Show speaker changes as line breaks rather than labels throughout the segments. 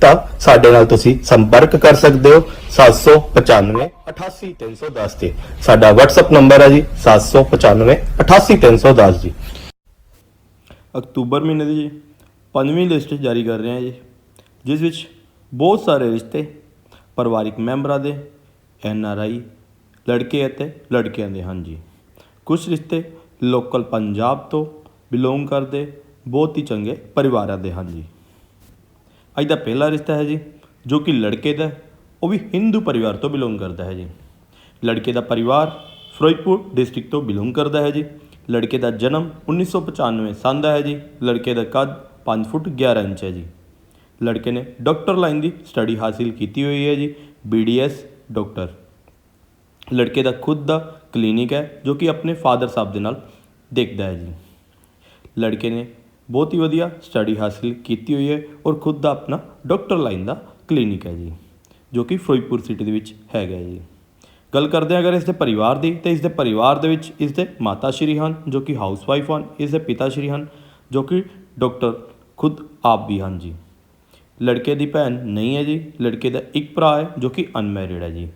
ਤਾਂ ਸਾਡੇ ਨਾਲ ਤੁਸੀਂ ਸੰਪਰਕ ਕਰ ਸਕਦੇ ਹੋ 795 88310 ਤੇ। ਸਾਡਾ WhatsApp ਨੰਬਰ ਹੈ ਜੀ 795 88310 ਜੀ।
ਅਕਤੂਬਰ ਮਹੀਨੇ ਦੀ ਜੀ, ਪੰਜਵੀਂ ਲਿਸਟ ਜਾਰੀ ਕਰ ਰਹੇ ਹਾਂ ਜੀ, ਜਿਸ ਵਿੱਚ ਬਹੁਤ ਸਾਰੇ ਰਿਸ਼ਤੇ, ਪਰਿਵਾਰਿਕ ਮੈਂਬਰਾਂ ਦੇ, ਐਨ ਆਰ ਆਈ, ਲੜਕੇ ਅਤੇ ਲੜਕੀਆਂ ਦੇ ਹਨ ਜੀ। ਕੁਝ ਰਿਸ਼ਤੇ ਲੋਕਲ ਪੰਜਾਬ ਤੋਂ ਬਿਲੋਂਗ ਕਰਦੇ, ਬਹੁਤ ਹੀ ਚੰਗੇ ਪਰਿਵਾਰਾਂ ਦੇ ਹਨ ਜੀ। ਅੱਜ ਦਾ ਪਹਿਲਾ ਰਿਸ਼ਤਾ ਹੈ ਜੀ, ਜੋ ਕਿ ਲੜਕੇ ਦਾ ਉਹ ਵੀ ਹਿੰਦੂ ਪਰਿਵਾਰ ਤੋਂ ਬਿਲੋਂਗ ਕਰਦਾ ਹੈ ਜੀ। ਲੜਕੇ ਦਾ ਪਰਿਵਾਰ ਫਿਰੋਜ਼ਪੁਰ ਡਿਸਟ੍ਰਿਕਟ ਤੋਂ ਬਿਲੋਂਗ ਕਰਦਾ ਹੈ ਜੀ। ਲੜਕੇ ਦਾ ਜਨਮ 1995 ਸੰਨ ਦਾ ਹੈ ਜੀ। ਲੜਕੇ ਦਾ ਕੱਦ 5 ਫੁੱਟ 11 ਇੰਚ ਹੈ ਜੀ। ਲੜਕੇ ਨੇ ਡਾਕਟਰ ਲਾਈਨ ਦੀ ਸਟੱਡੀ ਹਾਸਿਲ ਕੀਤੀ ਹੋਈ ਹੈ ਜੀ ਬੀਡੀਐਸ ਡਾਕਟਰ। ਲੜਕੇ ਦਾ ਖੁਦ ਦਾ ਕਲੀਨਿਕ ਹੈ, ਜੋ ਕਿ ਆਪਣੇ ਫਾਦਰ ਸਾਹਿਬ ਦੇ ਨਾਲ ਦੇਖਦਾ ਹੈ ਜੀ। ਲੜਕੇ ਨੇ ਬਹੁਤ ਹੀ ਵਧੀਆ ਸਟੱਡੀ ਹਾਸਿਲ ਕੀਤੀ ਹੋਈ ਹੈ ਔਰ ਖੁਦ ਦਾ ਆਪਣਾ ਡਾਕਟਰ ਲਾਈਨ ਦਾ ਕਲੀਨਿਕ ਹੈ ਜੀ, ਜੋ ਕਿ ਫਿਰੋਜ਼ਪੁਰ ਸਿਟੀ ਦੇ ਵਿੱਚ ਹੈਗਾ ਜੀ। ਗੱਲ ਕਰਦੇ ਹਾਂ ਅਗਰ ਇਸ ਦੇ ਪਰਿਵਾਰ ਦੀ, ਤੇ ਇਸ ਦੇ ਪਰਿਵਾਰ ਦੇ ਵਿੱਚ ਇਸ ਦੇ ਮਾਤਾ ਸ਼੍ਰੀ ਹਨ, ਜੋ ਕਿ ਹਾਊਸਵਾਈਫ ਹਨ ਇਸ ਦੇ ਪਿਤਾ ਸ਼੍ਰੀ ਹਨ, ਜੋ ਕਿ ਡਾਕਟਰ ਖੁਦ ਆਪ ਵੀ ਹਨ ਜੀ। ਲੜਕੇ ਦੀ ਭੈਣ ਨਹੀਂ ਹੈ ਜੀ, ਲੜਕੇ ਦਾ ਇੱਕ ਭਰਾ ਹੈ, ਜੋ ਕਿ ਅਨਮੈਰਿਡ ਹੈ ਜੀ।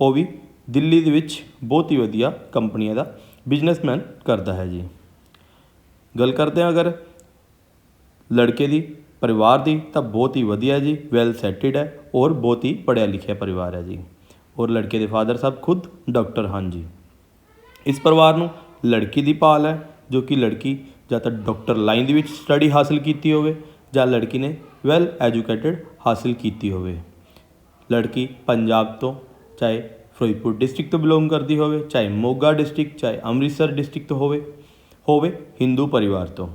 ਉਹ ਵੀ ਦਿੱਲੀ ਦੇ ਵਿੱਚ ਬਹੁਤ ਹੀ ਵਧੀਆ ਕੰਪਨੀਆਂ ਦਾ ਬਿਜ਼ਨਸਮੈਨ ਕਰਦਾ ਹੈ ਜੀ। ਗੱਲ ਕਰਦੇ ਹਾਂ ਅਗਰ ਲੜਕੇ ਦੀ, ਪਰਿਵਾਰ ਦੀ, ਤਾਂ ਬਹੁਤ ਹੀ ਵਧੀਆ ਜੀ ਵੈਲ ਸੈਟਡ ਹੈ ਔਰ ਬਹੁਤ ਹੀ ਪੜ੍ਹਿਆ ਲਿਖਿਆ ਪਰਿਵਾਰ ਹੈ ਜੀ। ਔਰ ਲੜਕੇ ਦੇ ਫਾਦਰ ਸਾਹਿਬ ਖੁਦ ਡਾਕਟਰ ਹਨ ਜੀ। ਇਸ ਪਰਿਵਾਰ ਨੂੰ ਲੜਕੀ ਦੀ ਭਾਲ ਹੈ, ਜੋ ਕਿ ਲੜਕੀ ਜਾਂ ਤਾਂ ਡਾਕਟਰ ਲਾਈਨ ਦੇ ਵਿੱਚ ਸਟੱਡੀ ਹਾਸਲ ਕੀਤੀ ਹੋਵੇ ਜਾਂ ਲੜਕੀ ਨੇ ਵੈਲ ਐਜੂਕੇਟਿਡ ਹਾਸਲ ਕੀਤੀ ਹੋਵੇ। ਲੜਕੀ ਪੰਜਾਬ ਤੋਂ ਚਾਹੇ ਫਿਰੋਜ਼ਪੁਰ ਡਿਸਟ੍ਰਿਕਟ ਤੋਂ ਬਿਲੋਂਗ ਕਰਦੀ ਹੋਵੇ, ਚਾਹੇ ਮੋਗਾ ਡਿਸਟ੍ਰਿਕਟ ਚਾਹੇ ਅੰਮ੍ਰਿਤਸਰ ਡਿਸਟ੍ਰਿਕਟ ਤੋਂ ਹੋਵੇ ਹੋਵੇ ਹਿੰਦੂ ਪਰਿਵਾਰ ਤੋਂ।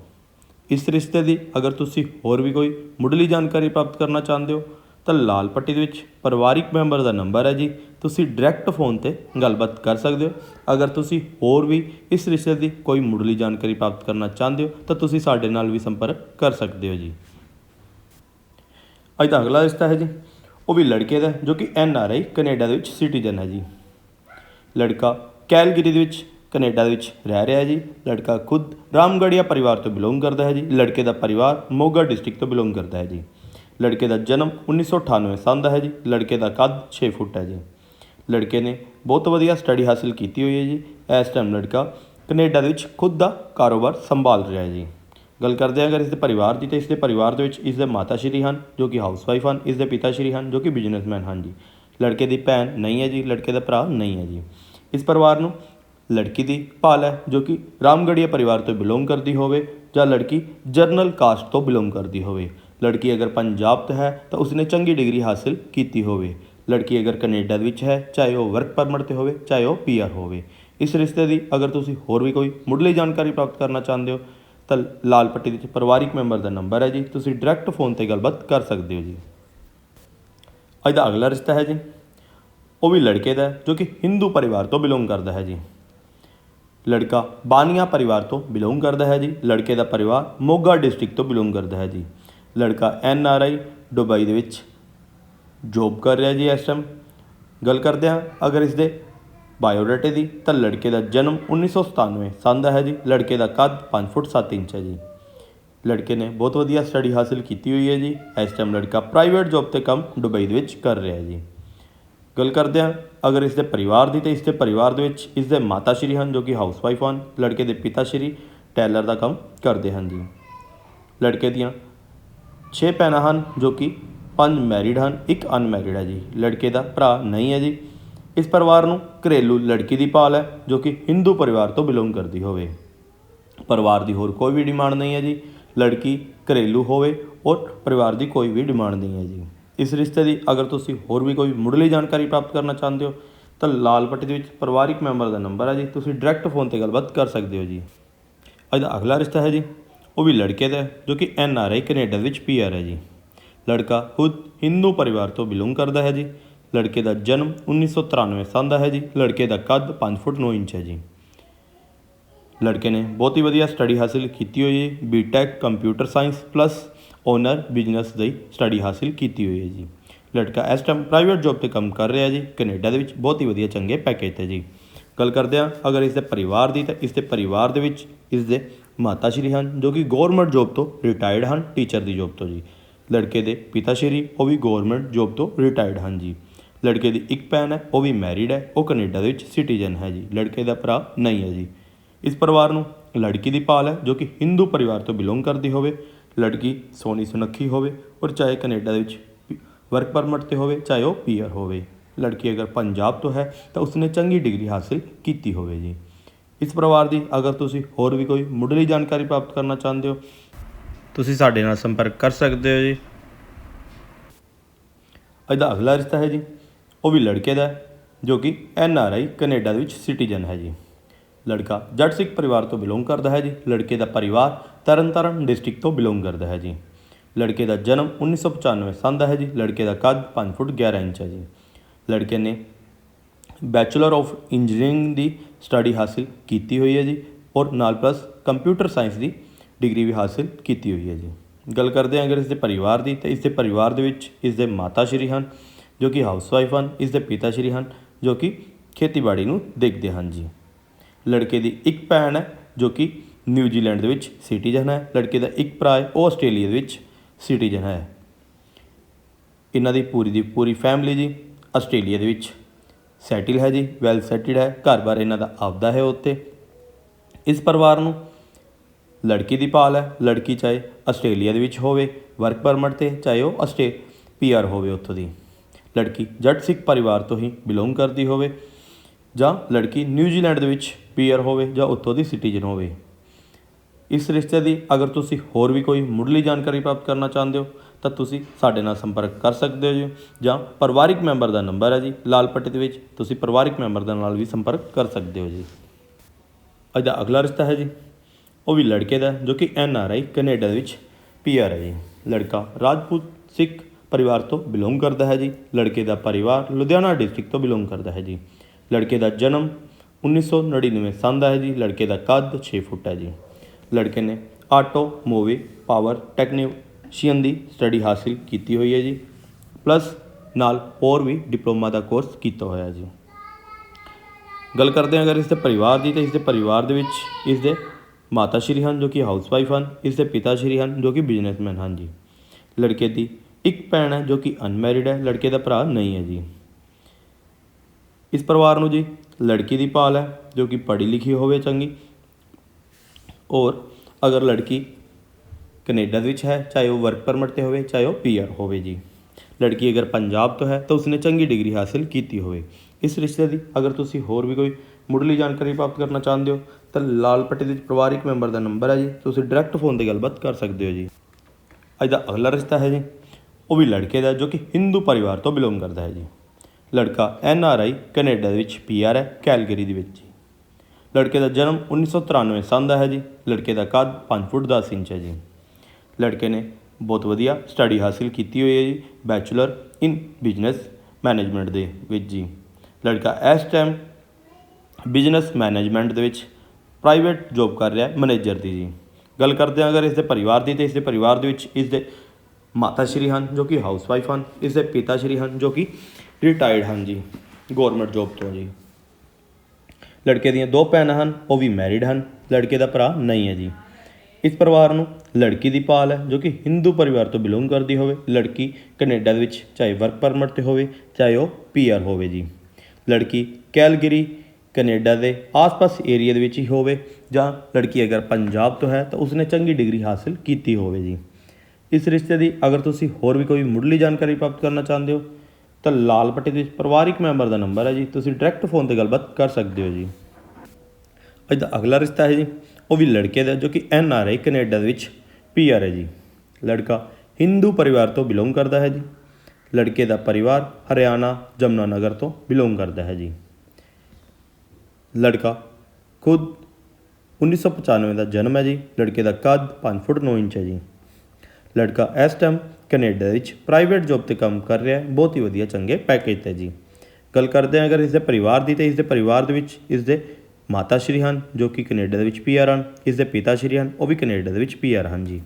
ਇਸ ਰਿਸ਼ਤੇ ਦੀ ਅਗਰ ਤੁਸੀਂ ਹੋਰ ਵੀ ਕੋਈ ਮੁੱਢਲੀ ਜਾਣਕਾਰੀ ਪ੍ਰਾਪਤ ਕਰਨਾ ਚਾਹੁੰਦੇ ਹੋ, ਤਾਂ ਲਾਲ ਪੱਟੀ ਦੇ ਵਿੱਚ ਪਰਿਵਾਰਿਕ ਮੈਂਬਰ ਦਾ ਨੰਬਰ ਹੈ ਜੀ। ਤੁਸੀਂ ਡਾਇਰੈਕਟ ਫੋਨ ਤੇ ਗੱਲਬਾਤ ਕਰ ਸਕਦੇ ਹੋ। ਅਗਰ ਤੁਸੀਂ ਹੋਰ ਵੀ ਇਸ ਰਿਸ਼ਤੇ ਦੀ ਕੋਈ ਮੁੱਢਲੀ ਜਾਣਕਾਰੀ ਪ੍ਰਾਪਤ ਕਰਨਾ ਚਾਹੁੰਦੇ ਹੋ, ਤਾਂ ਤੁਸੀਂ ਸਾਡੇ ਨਾਲ ਵੀ ਸੰਪਰਕ ਕਰ ਸਕਦੇ ਹੋ ਜੀ। ਅੱਜ ਦਾ ਅਗਲਾ ਰਿਸ਼ਤਾ ਹੈ ਜੀ। ਉਹ ਵੀ ਲੜਕੇ ਦਾ ਜੋ ਕਿ ਐਨ ਆਰ ਆਈ ਕੈਨੇਡਾ ਦੇ ਵਿੱਚ ਸਿਟੀਜ਼ਨ ਹੈ ਜੀ। ਲੜਕਾ ਕੈਲਗਰੀ ਦੇ ਵਿੱਚ ਕੈਨੇਡਾ ਦੇ ਵਿੱਚ ਰਹਿ ਰਿਹਾ ਹੈ ਜੀ। ਲੜਕਾ ਖੁਦ ਰਾਮਗੜੀਆ ਪਰਿਵਾਰ ਤੋਂ ਬਿਲੋਂਗ ਕਰਦਾ ਹੈ ਜੀ। ਲੜਕੇ ਦਾ ਪਰਿਵਾਰ ਮੋਗਾ ਡਿਸਟ੍ਰਿਕਟ ਤੋਂ ਬਿਲੋਂਗ ਕਰਦਾ ਹੈ ਜੀ। ਲੜਕੇ ਦਾ ਜਨਮ 1998 ਸਾਲ ਦਾ ਹੈ ਜੀ। ਲੜਕੇ ਦਾ ਕੱਦ 6 ਫੁੱਟ ਹੈ ਜੀ। ਲੜਕੇ ਨੇ ਬਹੁਤ ਵਧੀਆ ਸਟੱਡੀ ਹਾਸਲ ਕੀਤੀ ਹੋਈ ਹੈ ਜੀ। ਇਸ ਟਾਈਮ ਲੜਕਾ ਕੈਨੇਡਾ ਦੇ ਵਿੱਚ ਖੁਦ ਦਾ ਕਾਰੋਬਾਰ ਸੰਭਾਲ ਰਿਹਾ ਹੈ ਜੀ। ਗੱਲ ਕਰਦੇ ਹਾਂ ਅਗਰ ਇਸ ਦੇ ਪਰਿਵਾਰ ਦੀ, ਤਾਂ ਇਸ ਦੇ ਪਰਿਵਾਰ ਦੇ ਵਿੱਚ ਇਸ ਦੇ ਮਾਤਾ ਸ਼੍ਰੀ ਹਨ, ਜੋ ਕਿ ਹਾਊਸਵਾਈਫ ਹਨ, ਇਸ ਦੇ ਪਿਤਾ ਸ਼੍ਰੀ ਹਨ, ਜੋ ਕਿ ਬਿਜ਼ਨਸਮੈਨ ਹਨ ਜੀ। ਲੜਕੇ ਦੀ ਭੈਣ ਨਹੀਂ ਹੈ ਜੀ। ਲੜਕੇ ਦਾ ਭਰਾ ਨਹੀਂ ਹੈ ਜੀ। ਇਸ ਪਰਿਵਾਰ ਨੂੰ ਲੜਕੀ ਦੀ ਭਾਲ ਹੈ, ਜੋ ਕਿ ਰਾਮਗੜੀਆ ਪਰਿਵਾਰ ਤੋਂ ਬਿਲੋਂਗ ਕਰਦੀ ਹੋਵੇ ਜਾਂ ਲੜਕੀ ਜਰਨਲ ਕਾਸਟ ਤੋਂ ਬਿਲੋਂਗ ਕਰਦੀ ਹੋਵੇ। ਲੜਕੀ ਅਗਰ ਪੰਜਾਬ ਤੋਂ ਹੈ, ਤਾਂ ਉਸਨੇ ਚੰਗੀ ਡਿਗਰੀ ਹਾਸਲ ਕੀਤੀ ਹੋਵੇ। ਲੜਕੀ ਅਗਰ ਕੈਨੇਡਾ ਦੇ ਵਿੱਚ ਹੈ, ਚਾਹੇ ਉਹ ਵਰਕ ਪਰਮਿਟ ਤੇ ਹੋਵੇ, ਚਾਹੇ ਉਹ ਪੀਆਰ ਹੋਵੇ। ਇਸ ਰਿਸ਼ਤੇ ਦੀ ਅਗਰ ਤੁਸੀਂ ਹੋਰ ਵੀ ਕੋਈ ਮੁੱਢਲੀ ਜਾਣਕਾਰੀ ਪ੍ਰਾਪਤ ਕਰਨਾ ਚਾਹੁੰਦੇ ਹੋ, ਤਾਂ ਲਾਲ ਪੱਟੀ ਦੇ ਵਿੱਚ ਪਰਿਵਾਰਿਕ ਮੈਂਬਰ ਦਾ ਨੰਬਰ ਹੈ ਜੀ। ਤੁਸੀਂ ਡਾਇਰੈਕਟ ਫੋਨ ਤੇ ਗੱਲਬਾਤ ਕਰ ਸਕਦੇ ਹੋ ਜੀ। ਅੱਜ ਦਾ ਅਗਲਾ ਰਿਸ਼ਤਾ ਹੈ ਜੀ। ਉਹ ਵੀ ਲੜਕੇ ਦਾ ਜੋ ਕਿ ਹਿੰਦੂ ਪਰਿਵਾਰ ਤੋਂ ਬਿਲੋਂਗ ਕਰਦਾ ਹੈ ਜੀ। ਲੜਕਾ ਬਾਨੀਆ ਪਰਿਵਾਰ ਤੋਂ ਬਿਲੋਂਗ ਕਰਦਾ ਹੈ ਜੀ। ਲੜਕੇ ਦਾ ਪਰਿਵਾਰ ਮੋਗਾ ਡਿਸਟ੍ਰਿਕਟ ਤੋਂ ਬਿਲੋਂਗ ਕਰਦਾ ਹੈ ਜੀ। ਲੜਕਾ ਐਨ ਆਰ ਆਈ ਦੁਬਈ ਦੇ ਵਿੱਚ ਜੋਬ ਕਰ ਰਿਹਾ ਜੀ ਇਸ ਟਾਈਮ ਗੱਲ ਕਰਦੇ ਹਾਂ ਅਗਰ ਇਸ ਦੇ ਬਾਇਓਡਾਟੇ ਦੀ, ਤਾਂ ਲੜਕੇ ਦਾ ਜਨਮ 1997 ਸੰਨ ਦਾ ਹੈ ਜੀ। ਲੜਕੇ ਦਾ ਕੱਦ 5 ਫੁੱਟ 7 ਇੰਚ ਹੈ ਜੀ। ਲੜਕੇ ਨੇ ਬਹੁਤ ਵਧੀਆ ਸਟੱਡੀ ਹਾਸਲ ਕੀਤੀ ਹੋਈ ਹੈ ਜੀ। ਇਸ ਟਾਈਮ ਲੜਕਾ ਪ੍ਰਾਈਵੇਟ ਜੌਬ ਤੇ ਕੰਮ ਦੁਬਈ ਦੇ ਵਿੱਚ ਕਰ ਰਿਹਾ ਹੈ ਜੀ। ਗੱਲ ਕਰਦੇ ਹਾਂ। ਅਗਰ ਇਸ ਦੇ ਪਰਿਵਾਰ ਦੀ ਤੇ ਇਸ ਦੇ ਪਰਿਵਾਰ ਦੇ ਵਿੱਚ ਇਸ ਦੇ ਮਾਤਾ ਸ਼੍ਰੀ ਹਨ ਜੋ ਕਿ ਹਾਊਸ ਵਾਈਫ ਹਨ, ਲੜਕੇ ਦੇ ਪਿਤਾ ਸ਼੍ਰੀ ਟੈਲਰ ਦਾ ਕੰਮ ਕਰਦੇ ਹਨ ਜੀ। ਲੜਕੇ ਦੀਆਂ 6 ਭੈਣਾਂ ਹਨ ਜੋ ਕਿ ਪੰਜ ਮੈਰਿਡ ਹਨ, ਇੱਕ ਅਨਮੈਰਿਡ ਹੈ ਜੀ। ਲੜਕੇ ਦਾ ਭਰਾ ਨਹੀਂ ਹੈ ਜੀ। ਇਸ ਪਰਿਵਾਰ ਨੂੰ ਘਰੇਲੂ ਲੜਕੀ ਦੀ ਭਾਲ ਹੈ ਜੋ ਕਿ ਹਿੰਦੂ ਪਰਿਵਾਰ ਤੋਂ ਬਿਲੋਂਗ ਕਰਦੀ ਹੋਵੇ। ਪਰਿਵਾਰ ਦੀ ਹੋਰ ਕੋਈ ਵੀ ਡਿਮਾਂਡ ਨਹੀਂ ਹੈ ਜੀ। ਲੜਕੀ ਘਰੇਲੂ ਹੋਵੇ ਔਰ ਪਰਿਵਾਰ ਦੀ ਕੋਈ ਵੀ ਡਿਮਾਂਡ ਨਹੀਂ ਹੈ ਜੀ। ਇਸ ਰਿਸ਼ਤੇ ਦੀ ਅਗਰ ਤੁਸੀਂ ਹੋਰ ਵੀ ਕੋਈ ਮੁੱਢਲੀ ਜਾਣਕਾਰੀ ਪ੍ਰਾਪਤ ਕਰਨਾ ਚਾਹੁੰਦੇ ਹੋ, ਤਾਂ ਲਾਲ ਪੱਟੀ ਦੇ ਵਿੱਚ ਪਰਿਵਾਰਿਕ ਮੈਂਬਰ ਦਾ ਨੰਬਰ ਹੈ ਜੀ। ਤੁਸੀਂ ਡਾਇਰੈਕਟ ਫੋਨ ਤੇ ਗੱਲਬਾਤ ਕਰ ਸਕਦੇ ਹੋ ਜੀ। ਅੱਜ ਦਾ ਅਗਲਾ ਰਿਸ਼ਤਾ ਹੈ ਜੀ। ਉਹ ਵੀ ਲੜਕੇ ਦਾ ਜੋ ਕਿ ਐਨ ਆਰ ਆਈ ਕੈਨੇਡਾ ਵਿੱਚ ਪੀ ਆਰ ਹੈ ਜੀ। ਲੜਕਾ ਖੁਦ ਹਿੰਦੂ ਪਰਿਵਾਰ ਤੋਂ ਬਿਲੋਂਗ ਕਰਦਾ ਹੈ ਜੀ। ਲੜਕੇ ਦਾ ਜਨਮ 1993 ਸਾਲ ਦਾ ਹੈ ਜੀ। ਲੜਕੇ ਦਾ ਕੱਦ 5 ਫੁੱਟ 9 ਇੰਚ ਹੈ ਜੀ। ਲੜਕੇ ਨੇ ਬਹੁਤ ਹੀ ਵਧੀਆ ਸਟੱਡੀ ਹਾਸਿਲ ਕੀਤੀ ਹੋਈ ਹੈ B Tech computer science plus honour business ਦੀ ਸਟੱਡੀ ਹਾਸਿਲ ਕੀਤੀ ਹੋਈ ਹੈ ਜੀ। ਲੜਕਾ ਇਸ ਟਾਈਮ ਪ੍ਰਾਈਵੇਟ ਜੌਬ ਤੇ ਕੰਮ ਕਰ ਰਿਹਾ ਜੀ, ਕੈਨੇਡਾ ਦੇ ਵਿੱਚ ਬਹੁਤ ਹੀ ਵਧੀਆ ਚੰਗੇ ਪੈਕੇਜ ਤੇ ਜੀ। ਗੱਲ ਕਰਦੇ ਹਾਂ, ਅਗਰ ਇਸ ਦੇ ਪਰਿਵਾਰ ਦੀ ਤਾਂ ਇਸ ਦੇ ਪਰਿਵਾਰ ਦੇ ਵਿੱਚ ਇਸ ਦੇ ਮਾਤਾ ਸ਼੍ਰੀ ਹਨ, ਜੋ ਕਿ ਗਵਰਨਮੈਂਟ ਜੌਬ ਤੋਂ ਰਿਟਾਇਰਡ ਹਨ ਟੀਚਰ ਦੀ ਜੌਬ ਤੋਂ ਜੀ। ਲੜਕੇ ਦੇ ਪਿਤਾ ਸ਼੍ਰੀ ਉਹ ਵੀ ਗਵਰਨਮੈਂਟ ਜੌਬ ਤੋਂ ਰਿਟਾਇਰਡ ਹਨ ਜੀ। ਲੜਕੇ ਦੀ ਇੱਕ ਭੈਣ ਹੈ, ਉਹ ਵੀ ਮੈਰਿਡ ਹੈ, ਉਹ ਕੈਨੇਡਾ ਦੇ ਵਿੱਚ ਸਿਟੀਜ਼ਨ ਹੈ ਜੀ। ਲੜਕੇ ਦਾ ਭਰਾ ਨਹੀਂ ਹੈ ਜੀ। ਇਸ ਪਰਿਵਾਰ ਨੂੰ ਲੜਕੀ ਦੀ ਭਾਲ ਹੈ, ਜੋ ਕਿ ਹਿੰਦੂ ਪਰਿਵਾਰ ਤੋਂ ਬਿਲੋਂਗ ਕਰਦੀ ਹੋਵੇ। ਲੜਕੀ ਸੋਹਣੀ ਸੁਨੱਖੀ ਹੋਵੇ ਔਰ ਚਾਹੇ ਕੈਨੇਡਾ ਦੇ ਵਿੱਚ ਵਰਕ ਪਰਮਿਟ ਤੇ ਹੋਵੇ, ਚਾਹੇ ਉਹ ਪੀਆਰ ਹੋਵੇ। ਲੜਕੀ ਅਗਰ ਪੰਜਾਬ ਤੋਂ ਹੈ, ਤਾਂ ਉਸਨੇ ਚੰਗੀ ਡਿਗਰੀ ਹਾਸਿਲ ਕੀਤੀ ਹੋਵੇ ਜੀ। ਇਸ ਪਰਿਵਾਰ ਦੀ ਅਗਰ ਤੁਸੀਂ ਹੋਰ ਵੀ ਕੋਈ ਮੁੱਢਲੀ ਜਾਣਕਾਰੀ ਪ੍ਰਾਪਤ ਕਰਨਾ ਚਾਹੁੰਦੇ ਹੋ, ਤੁਸੀਂ ਸਾਡੇ ਨਾਲ ਸੰਪਰਕ ਕਰ ਸਕਦੇ ਹੋ ਜੀ। ਅੱਜ ਦਾ ਅਗਲਾ ਰਿਸ਼ਤਾ ਹੈ ਜੀ, ਉਹ ਵੀ ਲੜਕੇ ਦਾ ਜੋ ਕਿ ਐਨ ਆਰ ਆਈ ਕੈਨੇਡਾ ਦੇ ਵਿੱਚ ਸਿਟੀਜ਼ਨ ਹੈ ਜੀ। ਲੜਕਾ ਜੱਟ ਸਿੱਖ ਪਰਿਵਾਰ ਤੋਂ ਬਿਲੋਂਗ ਕਰਦਾ ਹੈ ਜੀ। ਲੜਕੇ ਦਾ ਪਰਿਵਾਰ ਤਰਨਤਾਰਨ ਡਿਸਟ੍ਰਿਕਟ ਤੋਂ ਬਿਲੋਂਗ ਕਰਦਾ ਹੈ ਜੀ। ਲੜਕੇ ਦਾ ਜਨਮ 1995 ਸੰਨ ਦਾ ਹੈ ਜੀ। ਲੜਕੇ ਦਾ ਕੱਦ 5 ਫੁੱਟ 11 ਇੰਚ ਹੈ ਜੀ। ਲੜਕੇ ਨੇ ਬੈਚਲਰ ਆਫ ਇੰਜੀਨੀਅਰਿੰਗ ਦੀ ਸਟੱਡੀ ਹਾਸਿਲ ਕੀਤੀ ਹੋਈ ਹੈ ਜੀ ਔਰ ਨਾਲ ਪਲੱਸ ਕੰਪਿਊਟਰ ਸਾਇੰਸ ਦੀ ਡਿਗਰੀ ਵੀ ਹਾਸਿਲ ਕੀਤੀ ਹੋਈ ਹੈ ਜੀ। ਗੱਲ ਕਰਦੇ ਹਾਂ ਅਗਰ ਇਸ ਦੇ ਪਰਿਵਾਰ ਦੀ, ਤਾਂ ਇਸ ਦੇ ਪਰਿਵਾਰ ਦੇ ਵਿੱਚ ਇਸ ਦੇ ਮਾਤਾ ਸ਼੍ਰੀ ਹਨ, ਜੋ ਕਿ ਹਾਊਸਵਾਈਫ ਹਨ ਇਸ ਦੇ ਪਿਤਾ ਸ਼੍ਰੀ ਹਨ, ਜੋ ਕਿ ਖੇਤੀਬਾੜੀ ਨੂੰ ਦੇਖਦੇ ਹਨ ਜੀ। ਲੜਕੇ ਦੀ ਇੱਕ ਭੈਣ ਹੈ, ਜੋ ਕਿ ਨਿਊਜ਼ੀਲੈਂਡ ਦੇ ਵਿੱਚ ਸਿਟੀਜ਼ਨ ਹੈ। ਲੜਕੇ ਦਾ ਇੱਕ ਭਰਾ ਹੈ, ਉਹ ਆਸਟ੍ਰੇਲੀਆ ਦੇ ਵਿੱਚ ਸਿਟੀਜ਼ਨ ਹੈ। ਇਹਨਾਂ ਦੀ ਪੂਰੀ ਦੀ ਪੂਰੀ ਫੈਮਿਲੀ ਜੀ ਆਸਟ੍ਰੇਲੀਆ ਦੇ ਵਿੱਚ ਸੈਟਲ ਹੈ ਜੀ ਵੈਲ ਸੈਟਲਡ ਹੈ। ਘਰ-ਬਾਰ ਇਹਨਾਂ ਦਾ ਆਪਦਾ ਹੈ ਉੱਤੇ ਇਸ ਪਰਿਵਾਰ ਨੂੰ ਲੜਕੀ ਦੀ ਭਾਲ ਹੈ। ਲੜਕੀ ਚਾਹੇ ਆਸਟ੍ਰੇਲੀਆ ਦੇ ਵਿੱਚ ਹੋਵੇ ਵਰਕ ਪਰਮਿਟ ਤੇ, ਚਾਹੇ ਉਹ ਆਸਟ੍ਰੇ ਪੀਆਰ ਹੋਵੇ ਉੱਥੋਂ ਦੀ। ਲੜਕੀ ਜੱਟ ਸਿੱਖ ਪਰਿਵਾਰ ਤੋਂ ਹੀ ਬਿਲੋਂਗ ਕਰਦੀ ਹੋਵੇ। ਜਾਂ ਲੜਕੀ ਨਿਊਜ਼ੀਲੈਂਡ ਦੇ ਵਿੱਚ ਪੀਆਰ ਹੋਵੇ ਜਾਂ ਉੱਥੋਂ ਦੀ ਸਿਟੀਜ਼ਨ ਹੋਵੇ। ਇਸ ਰਿਸ਼ਤੇ ਦੀ ਅਗਰ ਤੁਸੀਂ ਹੋਰ ਵੀ ਕੋਈ ਮੁੱਢਲੀ ਜਾਣਕਾਰੀ ਪ੍ਰਾਪਤ ਕਰਨਾ ਚਾਹੁੰਦੇ ਹੋ, ਤਾਂ ਤੁਸੀਂ ਸਾਡੇ ਨਾਲ ਸੰਪਰਕ ਕਰ ਸਕਦੇ ਹੋ ਜੀ, ਜਾਂ ਪਰਿਵਾਰਿਕ ਮੈਂਬਰ ਦਾ ਨੰਬਰ ਹੈ ਜੀ, ਲਾਲ ਪੱਟੀ ਦੇ ਵਿੱਚ ਤੁਸੀਂ ਪਰਿਵਾਰਿਕ ਮੈਂਬਰ ਦੇ ਨਾਲ ਵੀ ਸੰਪਰਕ ਕਰ ਸਕਦੇ ਹੋ ਜੀ। ਅੱਜ ਅਗਲਾ ਰਿਸ਼ਤਾ ਹੈ ਜੀ, ਉਹ ਵੀ ਲੜਕੇ ਦਾ, ਜੋ ਕਿ ਐਨ ਆਰ ਆਈ ਕੈਨੇਡਾ ਦੇ ਵਿੱਚ ਪੀਆਰ ਹੈ ਜੀ। ਲੜਕਾ ਰਾਜਪੂਤ ਸਿੱਖ ਪਰਿਵਾਰ ਤੋਂ ਬਿਲੋਂਗ ਕਰਦਾ ਹੈ ਜੀ, ਲੜਕੇ ਦਾ ਪਰਿਵਾਰ ਲੁਧਿਆਣਾ ਡਿਸਟ੍ਰਿਕਟ ਤੋਂ ਬਿਲੋਂਗ ਕਰਦਾ ਹੈ ਜੀ। ਲੜਕੇ ਦਾ ਜਨਮ 1999 ਸੰਨ ਦਾ ਹੈ ਜੀ। ਲੜਕੇ ਦਾ ਕੱਦ 6 ਫੁੱਟ ਹੈ ਜੀ। ਲੜਕੇ ਨੇ ਆਟੋ, ਮੂਵੀ, ਪਾਵਰ ਟੈਕਨੀਸ਼ੀਅਨ ਦੀ ਸਟੱਡੀ ਹਾਸਿਲ ਕੀਤੀ ਹੋਈ ਹੈ ਜੀ। ਪਲੱਸ ਨਾਲ ਹੋਰ ਵੀ ਡਿਪਲੋਮਾ ਦਾ ਕੋਰਸ ਕੀਤਾ ਹੋਇਆ ਹੈ ਜੀ। ਗੱਲ ਕਰਦੇ ਹਾਂ ਅਗਰ ਇਸ ਦੇ ਪਰਿਵਾਰ ਦੀ ਤਾਂ ਇਸ ਦੇ ਪਰਿਵਾਰ ਦੇ ਵਿੱਚ ਇਸ ਦੇ ਮਾਤਾ ਸ਼੍ਰੀ ਹਨ ਜੋ ਕਿ ਹਾਊਸਵਾਈਫ ਹਨ, ਇਸ ਦੇ ਪਿਤਾ ਸ਼੍ਰੀ ਹਨ ਜੋ ਕਿ ਬਿਜ਼ਨਸਮੈਨ ਹਨ ਜੀ। ਲੜਕੇ ਦੀ ਇੱਕ ਭੈਣ ਹੈ ਜੋ ਕਿ ਅਨਮੈਰਿਡ ਹੈ, ਲੜਕੇ ਦਾ ਭਰਾ ਨਹੀਂ ਹੈ ਜੀ। ਇਸ ਪਰਿਵਾਰ ਨੂੰ ਜੀ, ਲੜਕੀ ਦੀ ਭਾਲ ਹੈ, ਜੋ ਕਿ ਪੜ੍ਹੀ ਲਿਖੀ ਹੋਵੇ ਚੰਗੀ। ਔਰ ਅਗਰ ਲੜਕੀ ਕੈਨੇਡਾ ਦੇ ਵਿੱਚ ਹੈ, ਚਾਹੇ ਉਹ ਵਰਕ ਪਰਮਿਟ ਤੇ ਹੋਵੇ, ਚਾਹੇ ਉਹ ਪੀਆਰ ਹੋਵੇ ਜੀ। ਲੜਕੀ ਅਗਰ ਪੰਜਾਬ ਤੋਂ ਹੈ, ਤਾਂ ਉਸਨੇ ਚੰਗੀ ਡਿਗਰੀ ਹਾਸਿਲ ਕੀਤੀ ਹੋਵੇ। ਇਸ ਰਿਸ਼ਤੇ ਦੀ ਅਗਰ ਤੁਸੀਂ ਹੋਰ ਵੀ ਕੋਈ ਮੁੱਢਲੀ ਜਾਣਕਾਰੀ ਪ੍ਰਾਪਤ ਕਰਨਾ ਚਾਹੁੰਦੇ ਹੋ, ਤਾਂ ਲਾਲ ਪੱਟੀ ਦੇ ਵਿੱਚ ਪਰਿਵਾਰਿਕ ਮੈਂਬਰ ਦਾ ਨੰਬਰ ਹੈ ਜੀ। ਤੁਸੀਂ ਡਾਇਰੈਕਟ ਫੋਨ ਤੇ ਗੱਲਬਾਤ ਕਰ ਸਕਦੇ ਹੋ ਜੀ। ਅੱਜ ਦਾ ਅਗਲਾ ਰਿਸ਼ਤਾ ਹੈ ਜੀ, ਉਹ ਵੀ ਲੜਕੇ ਦਾ, ਜੋ ਕਿ ਹਿੰਦੂ ਪਰਿਵਾਰ ਤੋਂ ਬਿਲੋਂਗ ਕਰਦਾ ਹੈ ਜੀ। ਲੜਕਾ ਐਨ ਆਰ ਆਈ ਕੈਨੇਡਾ ਦੇ ਵਿੱਚ ਪੀ ਆਰ ਹੈ, ਕੈਲਗਰੀ ਦੇ ਵਿੱਚ ਜੀ। ਲੜਕੇ ਦਾ ਜਨਮ 1993 ਸਾਲ ਦਾ ਹੈ ਜੀ। ਲੜਕੇ ਦਾ ਕੱਦ 5 ਫੁੱਟ 10 ਇੰਚ ਹੈ ਜੀ। ਲੜਕੇ ਨੇ ਬਹੁਤ ਵਧੀਆ ਸਟੱਡੀ ਹਾਸਿਲ ਕੀਤੀ ਹੋਈ ਹੈ ਜੀ, ਬੈਚਲਰ ਇਨ ਬਿਜ਼ਨਸ ਮੈਨੇਜਮੈਂਟ ਦੇ ਵਿੱਚ ਜੀ। ਲੜਕਾ ਇਸ ਟਾਈਮ ਬਿਜ਼ਨਸ ਮੈਨੇਜਮੈਂਟ ਦੇ ਵਿੱਚ ਪ੍ਰਾਈਵੇਟ ਜੌਬ ਕਰ ਰਿਹਾ ਹੈ, ਮੈਨੇਜਰ ਦੀ ਜੀ। ਗੱਲ ਕਰਦੇ ਹਾਂ ਅਗਰ ਇਸ ਦੇ ਪਰਿਵਾਰ ਦੀ, ਤੇ ਇਸ ਦੇ ਪਰਿਵਾਰ ਦੇ ਵਿੱਚ ਇਸ ਦੇ ਮਾਤਾ ਸ਼੍ਰੀ ਹਨ ਜੋ ਕਿ ਹਾਊਸਵਾਈਫ ਹਨ ਇਸ ਦੇ ਪਿਤਾ ਸ਼੍ਰੀ ਹਨ ਜੋ ਕਿ ਰਿਟਾਇਰਡ ਹਨ ਜੀ ਗਵਰਨਮੈਂਟ ਜੌਬ ਤੋਂ ਜੀ। ਲੜਕੇ ਦੀਆਂ ਦੋ ਭੈਣਾਂ ਹਨ, ਉਹ ਵੀ ਮੈਰਿਡ ਹਨ, ਲੜਕੇ ਦਾ ਭਰਾ ਨਹੀਂ ਹੈ ਜੀ। ਇਸ ਪਰਿਵਾਰ ਨੂੰ ਲੜਕੀ ਦੀ ਭਾਲ ਹੈ, ਜੋ ਕਿ ਹਿੰਦੂ ਪਰਿਵਾਰ ਤੋਂ ਬਿਲੋਂਗ ਕਰਦੀ ਹੋਵੇ। ਲੜਕੀ ਕੈਨੇਡਾ ਦੇ ਵਿੱਚ ਚਾਹੇ ਵਰਕ ਪਰਮਿਟ ਤੇ ਹੋਵੇ, ਚਾਹੇ ਉਹ ਪੀਆਰ ਹੋਵੇ ਜੀ। ਲੜਕੀ ਕੈਲਗਰੀ, ਕੈਨੇਡਾ ਦੇ ਆਸ-ਪਾਸ ਏਰੀਆ ਦੇ ਵਿੱਚ ਹੀ ਹੋਵੇ, ਜਾਂ ਲੜਕੀ ਅਗਰ ਪੰਜਾਬ ਤੋਂ ਹੈ, ਤਾਂ ਉਸਨੇ ਚੰਗੀ ਡਿਗਰੀ ਹਾਸਿਲ ਕੀਤੀ ਹੋਵੇ ਜੀ। ਇਸ ਰਿਸ਼ਤੇ ਦੀ ਅਗਰ ਤੁਸੀਂ ਹੋਰ ਵੀ ਕੋਈ ਮੁੱਢਲੀ ਜਾਣਕਾਰੀ ਪ੍ਰਾਪਤ ਕਰਨਾ ਚਾਹੁੰਦੇ ਹੋ ਤਾਂ ਲਾਲ ਪੱਟੀ ਦੇ ਵਿੱਚ ਪਰਿਵਾਰਿਕ ਮੈਂਬਰ ਦਾ ਨੰਬਰ ਹੈ ਜੀ। ਤੁਸੀਂ ਡਾਇਰੈਕਟ ਫੋਨ ਤੇ ਗੱਲਬਾਤ ਕਰ ਸਕਦੇ ਹੋ ਜੀ। ਅੱਜ ਦਾ ਅਗਲਾ ਰਿਸ਼ਤਾ ਹੈ ਜੀ। ਉਹ ਵੀ ਲੜਕੇ ਦਾ, ਜੋ ਕਿ ਐਨ ਆਰ ਆਈ ਕੈਨੇਡਾ ਦੇ ਵਿੱਚ ਪੀ ਆਰ ਹੈ ਜੀ। ਲੜਕਾ ਹਿੰਦੂ ਪਰਿਵਾਰ ਤੋਂ ਬਿਲੋਂਗ ਕਰਦਾ ਹੈ ਜੀ। ਲੜਕੇ ਦਾ ਪਰਿਵਾਰ ਹਰਿਆਣਾ ਜਮਨਾ ਨਗਰ ਤੋਂ ਬਿਲੋਂਗ ਕਰਦਾ ਹੈ ਜੀ। ਲੜਕਾ ਖੁਦ 1995 ਦਾ ਜਨਮ ਹੈ ਜੀ। ਲੜਕੇ ਦਾ ਕੱਦ 5 ਫੁੱਟ 9 ਇੰਚ ਹੈ ਜੀ। ਲੜਕਾ ਇਸ ਟਾਈਮ ਕੈਨੇਡਾ ਵਿੱਚ ਪ੍ਰਾਈਵੇਟ ਜੌਬ ਤੇ ਕੰਮ ਕਰ ਰਿਹਾ ਹੈ। ਬਹੁਤ ਹੀ ਵਧੀਆ, ਚੰਗੇ ਪੈਕੇਜ ਤੇ ਜੀ। ਗੱਲ ਕਰਦੇ ਹਾਂ ਅਗਰ ਇਸ ਦੇ ਪਰਿਵਾਰ ਦੀ, ਤੇ ਇਸ ਦੇ ਪਰਿਵਾਰ ਦੇ ਵਿੱਚ ਇਸ ਦੇ ਮਾਤਾ ਸ਼੍ਰੀ ਹਨ, ਜੋ ਕਿ ਕੈਨੇਡਾ ਦੇ ਵਿੱਚ ਪੀਆਰ ਹਨ। ਇਸ ਦੇ ਪਿਤਾ ਸ਼੍ਰੀ ਹਨ, ਉਹ ਵੀ ਕੈਨੇਡਾ ਦੇ ਵਿੱਚ ਪੀਆਰ ਹਨ ਜੀ।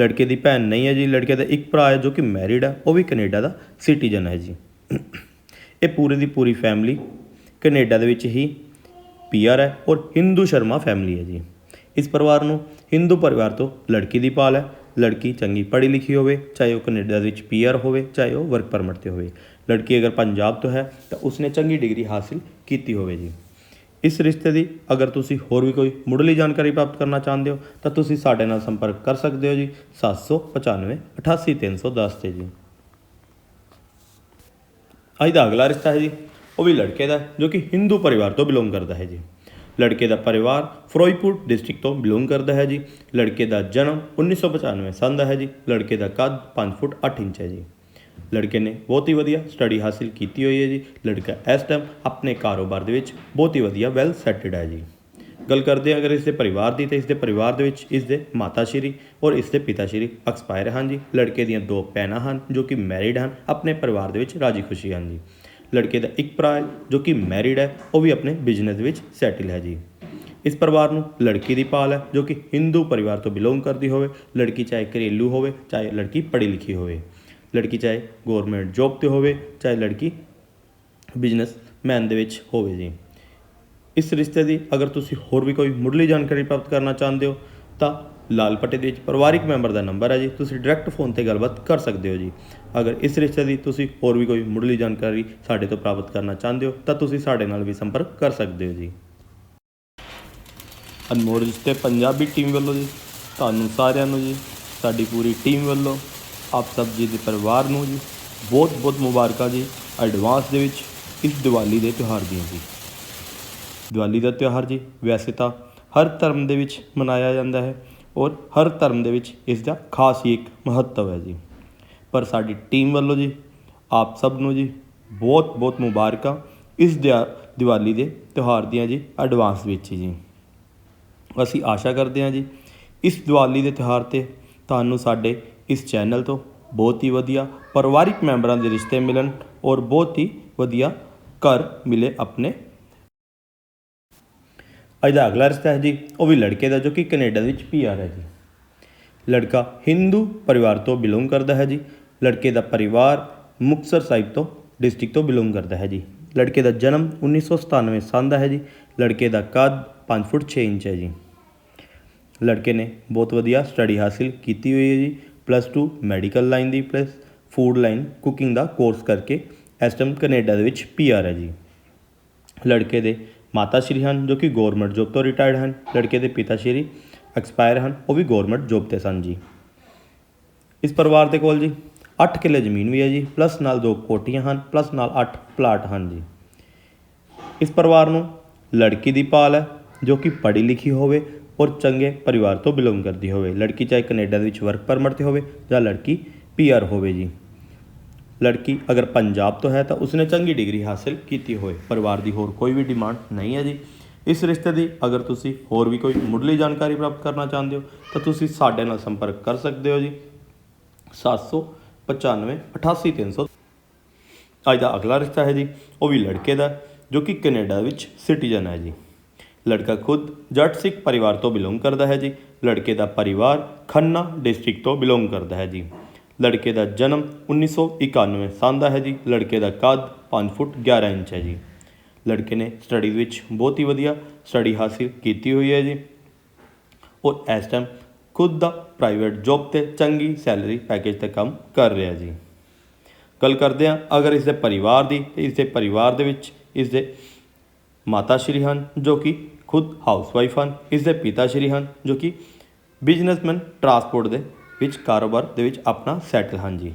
ਲੜਕੇ ਦੀ ਭੈਣ ਨਹੀਂ ਹੈ ਜੀ, ਲੜਕੇ ਦਾ ਇੱਕ ਭਰਾ ਹੈ ਜੋ ਕਿ ਮੈਰਿਡ ਹੈ ਉਹ ਵੀ ਕੈਨੇਡਾ ਦਾ ਸਿਟੀਜ਼ਨ ਹੈ ਜੀ। ਇਹ ਪੂਰੀ ਦੀ ਪੂਰੀ ਫੈਮਿਲੀ ਕੈਨੇਡਾ ਦੇ ਵਿੱਚ ਹੀ ਪੀਆਰ ਹੈ ਔਰ ਹਿੰਦੂ ਸ਼ਰਮਾ ਫੈਮਿਲੀ ਹੈ ਜੀ। ਇਸ ਪਰਿਵਾਰ ਨੂੰ ਹਿੰਦੂ ਪਰਿਵਾਰ ਤੋਂ ਲੜਕੀ ਦੀ ਪਾਲ ਹੈ ਲੜਕੀ ਚੰਗੀ ਪੜ੍ਹੀ ਲਿਖੀ ਹੋਵੇ, ਚਾਹੇ ਉਹ ਕੈਨੇਡਾ ਦੇ ਵਿੱਚ ਪੀਆਰ ਹੋਵੇ, ਚਾਹੇ ਉਹ ਵਰਕ ਪਰਮਿਟ ਤੇ ਹੋਵੇ। ਲੜਕੀ ਅਗਰ ਪੰਜਾਬ ਤੋਂ ਹੈ, ਤਾਂ ਉਸਨੇ ਚੰਗੀ ਡਿਗਰੀ ਹਾਸਿਲ ਕੀਤੀ ਹੋਵੇ ਜੀ। ਇਸ ਰਿਸ਼ਤੇ ਦੀ ਅਗਰ ਤੁਸੀਂ ਹੋਰ ਵੀ ਕੋਈ ਮੁੱਢਲੀ ਜਾਣਕਾਰੀ ਪ੍ਰਾਪਤ ਕਰਨਾ ਚਾਹੁੰਦੇ ਹੋ, ਤਾਂ ਤੁਸੀਂ ਸਾਡੇ ਨਾਲ ਸੰਪਰਕ ਕਰ ਸਕਦੇ ਹੋ ਜੀ 795 88310 ਤੇ ਜੀ। ਅੱਜ ਦਾ ਅਗਲਾ ਰਿਸ਼ਤਾ ਹੈ ਜੀ, ਉਹ ਵੀ ਲੜਕੇ ਦਾ ਜੋ ਕਿ ਹਿੰਦੂ ਪਰਿਵਾਰ ਤੋਂ ਬਿਲੋਂਗ ਕਰਦਾ ਹੈ ਜੀ। ਲੜਕੇ ਦਾ ਪਰਿਵਾਰ ਫਿਰੋਜ਼ਪੁਰ ਡਿਸਟ੍ਰਿਕਟ ਤੋਂ ਬਿਲੋਂਗ ਕਰਦਾ ਹੈ ਜੀ। ਲੜਕੇ ਦਾ ਜਨਮ 1995 ਸੰਨ ਦਾ ਹੈ ਜੀ। ਲੜਕੇ ਦਾ ਕੱਦ 5 ਫੁੱਟ 8 ਇੰਚ ਹੈ ਜੀ। ਲੜਕੇ ਨੇ ਬਹੁਤ ਹੀ ਵਧੀਆ ਸਟੱਡੀ ਹਾਸਿਲ ਕੀਤੀ ਹੋਈ ਹੈ ਜੀ। ਲੜਕਾ ਇਸ ਟਾਈਮ ਆਪਣੇ ਕਾਰੋਬਾਰ ਦੇ ਵਿੱਚ ਬਹੁਤ ਹੀ ਵਧੀਆ ਵੈਲ ਸੈਟਲਡ ਹੈ ਜੀ। ਗੱਲ ਕਰਦੇ ਹਾਂ ਅਗਰ ਇਸ ਦੇ ਪਰਿਵਾਰ ਦੀ ਤੇ ਇਸ ਦੇ ਪਰਿਵਾਰ ਦੇ ਵਿੱਚ ਇਸ ਦੇ ਮਾਤਾ ਸ਼੍ਰੀ ਔਰ ਇਸ ਦੇ ਪਿਤਾ ਸ਼੍ਰੀ ਐਕਸਪਾਇਰ ਹਨ ਜੀ। ਲੜਕੇ ਦੀਆਂ ਦੋ ਭੈਣਾਂ ਹਨ ਜੋ ਕਿ ਮੈਰਿਡ ਹਨ। ਆਪਣੇ ਪਰਿਵਾਰ ਦੇ ਵਿੱਚ ਰਾਜੀ ਖੁਸ਼ੀ ਹਨ ਜੀ। ਲੜਕੇ ਦਾ ਇੱਕ ਭਰਾ ਹੈ, ਜੋ ਕਿ ਮੈਰਿਡ ਹੈ, ਉਹ ਵੀ ਆਪਣੇ ਬਿਜ਼ਨਸ ਵਿੱਚ ਸੈਟਲ ਹੈ ਜੀ। ਇਸ ਪਰਿਵਾਰ ਨੂੰ ਲੜਕੀ ਦੀ ਪਾਲ ਹੈ, ਜੋ ਕਿ ਹਿੰਦੂ ਪਰਿਵਾਰ ਤੋਂ ਬਿਲੋਂਗ ਕਰਦੀ ਹੋਵੇ, ਲੜਕੀ ਚਾਹੇ ਘਰੇਲੂ ਹੋਵੇ, ਚਾਹੇ ਲੜਕੀ ਪੜ੍ਹੀ ਲਿਖੀ ਹੋਵੇ। ਲੜਕੀ ਚਾਹੇ ਗਵਰਨਮੈਂਟ ਜੌਬ ਤੇ ਹੋਵੇ, ਚਾਹੇ ਲੜਕੀ ਬਿਜ਼ਨਸ ਮੈਨ ਦੇ ਵਿੱਚ ਹੋਵੇ ਜੀ। ਇਸ ਰਿਸ਼ਤੇ ਦੀ ਅਗਰ ਤੁਸੀਂ ਹੋਰ ਵੀ ਕੋਈ ਮੁੱਢਲੀ ਜਾਣਕਾਰੀ ਪ੍ਰਾਪਤ ਕਰਨਾ ਚਾਹੁੰਦੇ ਹੋ, ਤਾਂ ਲਾਲ ਪੱਟੇ ਦੇ ਵਿੱਚ ਪਰਿਵਾਰਿਕ ਮੈਂਬਰ ਦਾ ਨੰਬਰ ਹੈ ਜੀ। ਤੁਸੀਂ ਡਾਇਰੈਕਟ ਫੋਨ ਤੇ ਗੱਲਬਾਤ ਕਰ ਸਕਦੇ ਹੋ ਜੀ। ਅਗਰ ਇਸ ਰਿਸ਼ਤੇ ਦੀ ਤੁਸੀਂ ਹੋਰ ਵੀ ਕੋਈ ਮੁੱਢਲੀ ਜਾਣਕਾਰੀ ਸਾਡੇ ਤੋਂ ਪ੍ਰਾਪਤ ਕਰਨਾ ਚਾਹੁੰਦੇ ਹੋ, ਤਾਂ ਤੁਸੀਂ ਸਾਡੇ ਨਾਲ ਵੀ ਸੰਪਰਕ ਕਰ ਸਕਦੇ ਹੋ ਜੀ। ਅਨਮੋਲ ਰਿਸ਼ਤੇ ਪੰਜਾਬੀ ਟੀਮ ਵੱਲੋਂ ਜੀ, ਤੁਹਾਨੂੰ ਸਾਰਿਆਂ ਨੂੰ ਜੀ, ਸਾਡੀ ਪੂਰੀ ਟੀਮ ਵੱਲੋਂ, ਆਪ ਸਭ ਜੀ ਦੇ ਪਰਿਵਾਰ ਨੂੰ ਜੀ ਬਹੁਤ ਬਹੁਤ ਮੁਬਾਰਕਾਂ ਜੀ ਐਡਵਾਂਸ ਦੇ ਵਿੱਚ ਇਸ ਦੀਵਾਲੀ ਦੇ ਤਿਉਹਾਰ ਦੀਆਂ ਜੀ। ਦੀਵਾਲੀ ਦਾ ਤਿਉਹਾਰ ਜੀ, ਵੈਸੇ ਤਾਂ ਹਰ ਧਰਮ ਦੇ ਵਿੱਚ ਮਨਾਇਆ ਜਾਂਦਾ ਹੈ ਔਰ ਹਰ ਧਰਮ ਦੇ ਵਿੱਚ ਇਸ ਦਾ ਖਾਸ ਹੀ ਇੱਕ ਮਹੱਤਵ ਹੈ ਜੀ। ਪਰ ਸਾਡੀ ਟੀਮ ਵੱਲੋਂ ਜੀ, ਆਪ ਸਭ ਨੂੰ ਜੀ ਬਹੁਤ ਬਹੁਤ ਮੁਬਾਰਕਾਂ ਇਸ ਦਿਆ- ਦੀਵਾਲੀ ਦੇ ਤਿਉਹਾਰ ਦੀਆਂ ਜੀ ਐਡਵਾਂਸ ਵਿੱਚ ਜੀ। ਅਸੀਂ ਆਸ਼ਾ ਕਰਦੇ ਹਾਂ ਜੀ, ਇਸ ਦੀਵਾਲੀ ਦੇ ਤਿਉਹਾਰ ਤੇ ਤੁਹਾਨੂੰ ਸਾਡੇ ਇਸ ਚੈਨਲ ਤੋਂ ਬਹੁਤ ਹੀ ਵਧੀਆ ਪਰਿਵਾਰਿਕ ਮੈਂਬਰਾਂ ਦੇ ਰਿਸ਼ਤੇ ਮਿਲਣ ਔਰ ਬਹੁਤ ਹੀ ਵਧੀਆ ਘਰ ਮਿਲੇ ਆਪਣੇ। ਅੱਜ ਦਾ ਅਗਲਾ ਰਿਸ਼ਤਾ ਹੈ ਜੀ, ਉਹ ਵੀ ਲੜਕੇ ਦਾ ਜੋ ਕਿ ਕੈਨੇਡਾ ਦੇ ਵਿੱਚ ਪੀਆਰ ਹੈ ਜੀ। ਲੜਕਾ ਹਿੰਦੂ ਪਰਿਵਾਰ ਤੋਂ ਬਿਲੋਂਗ ਕਰਦਾ ਹੈ ਜੀ ਲੜਕੇ ਦਾ ਪਰਿਵਾਰ ਮੁਕਤਸਰ ਸਾਹਿਬ ਤੋਂ ਡਿਸਟ੍ਰਿਕਟ ਤੋਂ ਬਿਲੋਂਗ ਕਰਦਾ ਹੈ ਜੀ। ਲੜਕੇ ਦਾ ਜਨਮ 1997 ਸਾਲ ਦਾ ਹੈ ਜੀ। ਲੜਕੇ ਦਾ ਕੱਦ 5 ਫੁੱਟ 6 ਇੰਚ ਹੈ ਜੀ। ਲੜਕੇ ਨੇ ਬਹੁਤ ਵਧੀਆ ਸਟੱਡੀ ਹਾਸਿਲ ਕੀਤੀ ਹੋਈ ਹੈ ਜੀ। ਪਲੱਸ 2 ਮੈਡੀਕਲ ਲਾਈਨ ਦੀ ਪਲੱਸ ਫੂਡ ਲਾਈਨ ਕੁਕਿੰਗ ਦਾ ਕੋਰਸ ਕਰਕੇ ਇਸ ਟਾਈਮ ਕੈਨੇਡਾ ਦੇ ਵਿੱਚ ਪੀਆਰ ਹੈ ਜੀ। ਲੜਕੇ ਦੇ ਮਾਤਾ ਸ਼੍ਰੀ ਹਨ ਜੋ ਕਿ ਗਵਰਨਮੈਂਟ ਜੋਬ ਤੋਂ ਰਿਟਾਇਰਡ ਹਨ। ਲੜਕੇ ਦੇ ਪਿਤਾ ਸ਼੍ਰੀ ਐਕਸਪਾਇਰ ਹਨ, ਉਹ ਵੀ ਗਵਰਨਮੈਂਟ ਜੋਬ ਤੇ ਸਨ ਜੀ। ਇਸ ਪਰਿਵਾਰ ਦੇ ਕੋਲ ਜੀ। 8 ਕਿੱਲੇ ਜ਼ਮੀਨ ਵੀ ਹੈ ਜੀ ਪਲੱਸ ਨਾਲ ਦੋ ਕੋਠੀਆਂ ਹਨ ਪਲੱਸ ਨਾਲ 8 ਪਲਾਟ ਹਨ ਜੀ। ਇਸ ਪਰਿਵਾਰ ਨੂੰ ਲੜਕੀ ਦੀ ਪਾਲ ਹੈ, ਜੋ ਕਿ ਪੜ੍ਹੀ ਲਿਖੀ ਹੋਵੇ ਔਰ ਚੰਗੇ ਪਰਿਵਾਰ ਤੋਂ ਬਿਲੋਂਗ ਕਰਦੀ ਹੋਵੇ। ਲੜਕੀ ਚਾਹੇ ਕੈਨੇਡਾ ਦੇ ਵਿੱਚ ਵਰਕ ਪਰਮਿਟ ਤੇ ਹੋਵੇ ਜਾਂ ਲੜਕੀ ਪੀਆਰ ਹੋਵੇ ਜੀ। ਲੜਕੀ ਅਗਰ ਪੰਜਾਬ ਤੋਂ ਹੈ ਤਾਂ ਉਸਨੇ ਚੰਗੀ ਡਿਗਰੀ ਹਾਸਿਲ ਕੀਤੀ ਹੋਵੇ। ਪਰਿਵਾਰ ਦੀ ਹੋਰ ਕੋਈ ਵੀ ਡਿਮਾਂਡ ਨਹੀਂ ਹੈ ਜੀ। ਇਸ ਰਿਸ਼ਤੇ ਦੀ ਅਗਰ ਤੁਸੀਂ ਹੋਰ ਵੀ ਕੋਈ ਮੁੱਢਲੀ ਜਾਣਕਾਰੀ ਪ੍ਰਾਪਤ ਕਰਨਾ ਚਾਹੁੰਦੇ ਹੋ ਤਾਂ ਤੁਸੀਂ ਸਾਡੇ ਨਾਲ ਸੰਪਰਕ ਕਰ ਸਕਦੇ ਹੋ ਜੀ। 795 88300 ਅੱਜ ਦਾ ਅਗਲਾ ਰਿਸ਼ਤਾ ਹੈ ਜੀ, ਉਹ ਵੀ ਲੜਕੇ ਦਾ, ਜੋ ਕਿ ਕੈਨੇਡਾ ਵਿੱਚ ਸਿਟੀਜ਼ਨ ਹੈ ਜੀ। ਲੜਕਾ ਖੁਦ ਜੱਟ ਸਿੱਖ ਪਰਿਵਾਰ ਤੋਂ ਬਿਲੋਂਗ ਕਰਦਾ ਹੈ ਜੀ। ਲੜਕੇ ਦਾ ਪਰਿਵਾਰ ਖੰਨਾ ਡਿਸਟ੍ਰਿਕਟ ਤੋਂ ਬਿਲੋਂਗ ਕਰਦਾ ਹੈ ਜੀ। ਲੜਕੇ ਦਾ ਜਨਮ 1991 ਸਾਲ ਦਾ ਹੈ ਜੀ। ਲੜਕੇ ਦਾ ਕੱਦ 5 ਫੁੱਟ 11 ਇੰਚ ਹੈ ਜੀ। ਲੜਕੇ ਨੇ ਸਟੱਡੀ ਵਿੱਚ ਬਹੁਤ ਹੀ ਵਧੀਆ ਸਟੱਡੀ ਹਾਸਿਲ ਕੀਤੀ ਹੋਈ ਹੈ ਜੀ। ਔਰ ਇਸ ਟਾਈਮ ਖੁਦ ਦਾ ਪ੍ਰਾਈਵੇਟ ਜੌਬ ਤੇ ਚੰਗੀ ਸੈਲਰੀ ਪੈਕੇਜ ਤੇ ਕੰਮ ਕਰ ਰਿਹਾ ਜੀ। ਗੱਲ ਕਰਦੇ ਹਾਂ ਅਗਰ ਇਸ ਦੇ ਪਰਿਵਾਰ ਦੀ ਤੇ ਇਸ ਦੇ ਪਰਿਵਾਰ ਦੇ ਵਿੱਚ ਇਸ ਦੇ ਮਾਤਾ ਸ਼੍ਰੀ ਹਨ ਜੋ ਕਿ ਖੁਦ ਹਾਊਸਵਾਈਫ ਹਨ ਇਸ ਦੇ ਪਿਤਾ ਸ਼੍ਰੀ ਹਨ ਜੋ ਕਿ ਬਿਜ਼ਨਸਮੈਨ ਟਰਾਂਸਪੋਰਟ ਦੇ ਵਿੱਚ ਕਾਰੋਬਾਰ ਦੇ ਵਿੱਚ ਆਪਣਾ ਸੈਟਲ ਹਨ ਜੀ।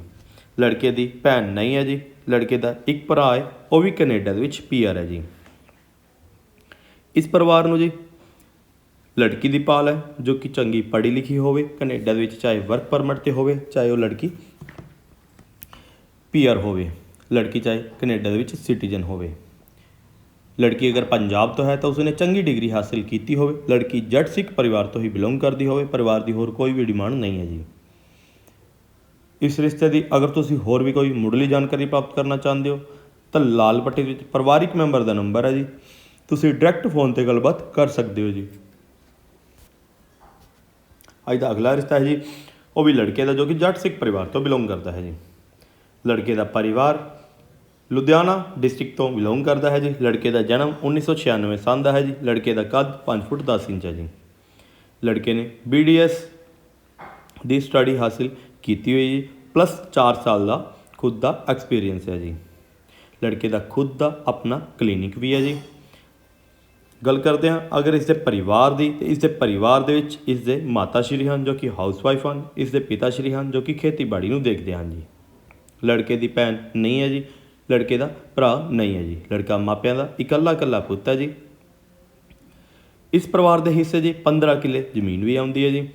ਲੜਕੇ ਦੀ ਭੈਣ ਨਹੀਂ ਹੈ ਜੀ, ਲੜਕੇ ਦਾ ਇੱਕ ਭਰਾ ਹੈ, ਉਹ ਵੀ ਕੈਨੇਡਾ ਦੇ ਵਿੱਚ ਪੀਆਰ ਹੈ ਜੀ। ਇਸ ਪਰਿਵਾਰ ਨੂੰ ਜੀ ਲੜਕੀ ਦੀ ਪਾਲ ਹੈ, ਜੋ ਕਿ ਚੰਗੀ ਪੜ੍ਹੀ ਲਿਖੀ ਹੋਵੇ, ਕੈਨੇਡਾ ਦੇ ਵਿੱਚ ਚਾਹੇ ਵਰਕ ਪਰਮਿਟ ਤੇ ਹੋਵੇ, ਚਾਹੇ ਉਹ ਲੜਕੀ ਪੀਆਰ ਹੋਵੇ, ਲੜਕੀ ਚਾਹੇ ਕੈਨੇਡਾ ਦੇ ਵਿੱਚ ਸਿਟੀਜ਼ਨ ਹੋਵੇ। ਲੜਕੀ ਅਗਰ ਪੰਜਾਬ ਤੋਂ ਹੈ, ਤਾਂ ਉਸਨੇ ਚੰਗੀ ਡਿਗਰੀ ਹਾਸਲ ਕੀਤੀ ਹੋਵੇ, ਲੜਕੀ ਜੱਟ ਸਿੱਖ ਪਰਿਵਾਰ ਤੋਂ ਹੀ ਬਿਲੋਂਗ ਕਰਦੀ ਹੋਵੇ, ਪਰਿਵਾਰ ਦੀ ਹੋਰ ਕੋਈ ਵੀ ਡਿਮਾਂਡ ਨਹੀਂ ਹੈ ਜੀ। ਇਸ ਰਿਸ਼ਤੇ ਦੀ ਅਗਰ ਤੁਸੀਂ ਹੋਰ ਵੀ ਕੋਈ ਮੁੱਢਲੀ ਜਾਣਕਾਰੀ ਪ੍ਰਾਪਤ ਕਰਨਾ ਚਾਹੁੰਦੇ ਹੋ, ਤਾਂ ਲਾਲ ਪੱਟੀ ਵਿੱਚ ਪਰਿਵਾਰਿਕ ਮੈਂਬਰ ਦਾ ਨੰਬਰ ਹੈ ਜੀ। ਤੁਸੀਂ ਡਾਇਰੈਕਟ ਫੋਨ ਤੇ ਗੱਲਬਾਤ ਕਰ ਸਕਦੇ ਹੋ ਜੀ। ਅੱਜ ਦਾ ਅਗਲਾ ਰਿਸ਼ਤਾ ਹੈ ਜੀ, ਉਹ ਵੀ ਲੜਕੇ ਦਾ ਜੋ ਕਿ ਜੱਟ ਸਿੱਖ ਪਰਿਵਾਰ ਤੋਂ ਬਿਲੋਂਗ ਕਰਦਾ ਹੈ ਜੀ। ਲੜਕੇ ਦਾ ਪਰਿਵਾਰ ਲੁਧਿਆਣਾ ਡਿਸਟ੍ਰਿਕਟ ਤੋਂ ਬਿਲੋਂਗ ਕਰਦਾ ਹੈ ਜੀ। ਲੜਕੇ ਦਾ ਜਨਮ 1996 ਸਾਲ ਦਾ ਹੈ ਜੀ। ਲੜਕੇ ਦਾ ਕੱਦ 5 ਫੁੱਟ 10 ਇੰਚ ਹੈ ਜੀ। ਲੜਕੇ ਨੇ BDS ਦੀ ਸਟੱਡੀ ਹਾਸਿਲ ਕੀਤੀ ਹੋਈ ਜੀ। ਪਲੱਸ 4 ਸਾਲ ਦਾ ਖੁਦ ਦਾ ਐਕਸਪੀਰੀਅੰਸ ਹੈ ਜੀ। ਲੜਕੇ ਦਾ ਖੁਦ ਦਾ ਆਪਣਾ ਕਲੀਨਿਕ ਵੀ ਹੈ ਜੀ। ਗੱਲ ਕਰਦੇ ਹਾਂ, ਅਗਰ ਇਸ ਦੇ ਪਰਿਵਾਰ ਦੀ, ਤੇ ਇਸ ਦੇ ਪਰਿਵਾਰ ਦੇ ਵਿੱਚ ਇਸ ਦੇ ਮਾਤਾ ਸ਼੍ਰੀ ਹਨ ਜੋ ਕਿ ਹਾਊਸਵਾਈਫ ਹਨ ਇਸ ਦੇ ਪਿਤਾ ਸ਼੍ਰੀ ਹਨ ਜੋ ਕਿ ਖੇਤੀਬਾੜੀ ਨੂੰ ਦੇਖਦੇ ਹਨ ਜੀ। ਲੜਕੇ ਦੀ ਭੈਣ ਨਹੀਂ ਹੈ ਜੀ, ਲੜਕੇ ਦਾ ਭਰਾ ਨਹੀਂ ਹੈ ਜੀ। ਲੜਕਾ ਮਾਪਿਆਂ ਦਾ ਇਕੱਲਾ ਇਕੱਲਾ ਪੁੱਤ ਹੈ ਜੀ। ਇਸ ਪਰਿਵਾਰ ਦੇ ਹਿੱਸੇ ਜੀ 15 ਕਿੱਲੇ ਜ਼ਮੀਨ ਵੀ ਆਉਂਦੀ ਹੈ ਜੀ।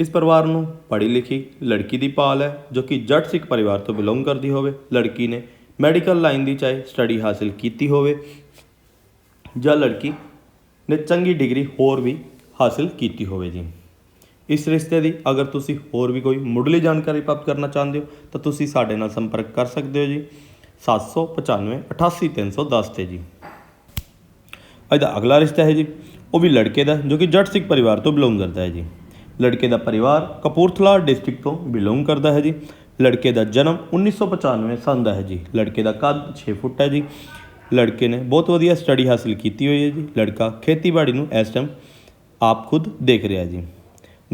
ਇਸ ਪਰਿਵਾਰ ਨੂੰ ਪੜ੍ਹੀ ਲਿਖੀ ਲੜਕੀ ਦੀ ਪਾਲ ਹੈ, ਜੋ ਕਿ ਜੱਟ ਸਿੱਖ ਪਰਿਵਾਰ ਤੋਂ ਬਿਲੋਂਗ ਕਰਦੀ ਹੋਵੇ। ਲੜਕੀ ਨੇ ਮੈਡੀਕਲ ਲਾਈਨ ਦੀ ਚਾਹੇ ਸਟੱਡੀ ਹਾਸਲ ਕੀਤੀ ਹੋਵੇ। ਜਾਂ ਲੜਕੀ ਨੇ ਚੰਗੀ ਡਿਗਰੀ ਹੋਰ ਵੀ ਹਾਸਲ ਕੀਤੀ ਹੋਵੇ ਜੀ। ਇਸ ਰਿਸ਼ਤੇ ਦੀ ਅਗਰ ਤੁਸੀਂ ਹੋਰ ਵੀ ਕੋਈ ਮੁੱਢਲੀ ਜਾਣਕਾਰੀ ਪ੍ਰਾਪਤ ਕਰਨਾ ਚਾਹੁੰਦੇ ਹੋ, ਤਾਂ ਤੁਸੀਂ ਸਾਡੇ ਨਾਲ ਸੰਪਰਕ ਕਰ ਸਕਦੇ ਹੋ ਜੀ। 795 88310 ਤੇ ਜੀ। ਇਹਦਾ ਅਗਲਾ ਰਿਸ਼ਤਾ ਹੈ ਜੀ। ਉਹ ਵੀ ਲੜਕੇ ਦਾ, ਜੋ ਕਿ ਜੱਟ ਸਿੱਖ ਪਰਿਵਾਰ ਤੋਂ ਬਿਲੋਂਗ ਕਰਦਾ ਹੈ ਜੀ। ਲੜਕੇ ਦਾ ਪਰਿਵਾਰ ਕਪੂਰਥਲਾ ਡਿਸਟ੍ਰਿਕਟ ਤੋਂ ਬਿਲੋਂਗ ਕਰਦਾ ਹੈ ਜੀ। ਲੜਕੇ ਦਾ ਜਨਮ 1995 ਸੰਨ ਦਾ ਹੈ ਜੀ। ਲੜਕੇ ਦਾ ਕੱਦ 6 ਫੁੱਟ ਹੈ ਜੀ। ਲੜਕੇ ਨੇ ਬਹੁਤ ਵਧੀਆ ਸਟੱਡੀ ਹਾਸਲ ਕੀਤੀ ਹੋਈ ਹੈ ਜੀ। ਲੜਕਾ ਖੇਤੀਬਾੜੀ ਨੂੰ ਇਸ ਟਾਈਮ ਆਪ ਖੁਦ ਦੇਖ ਰਿਹਾ ਜੀ।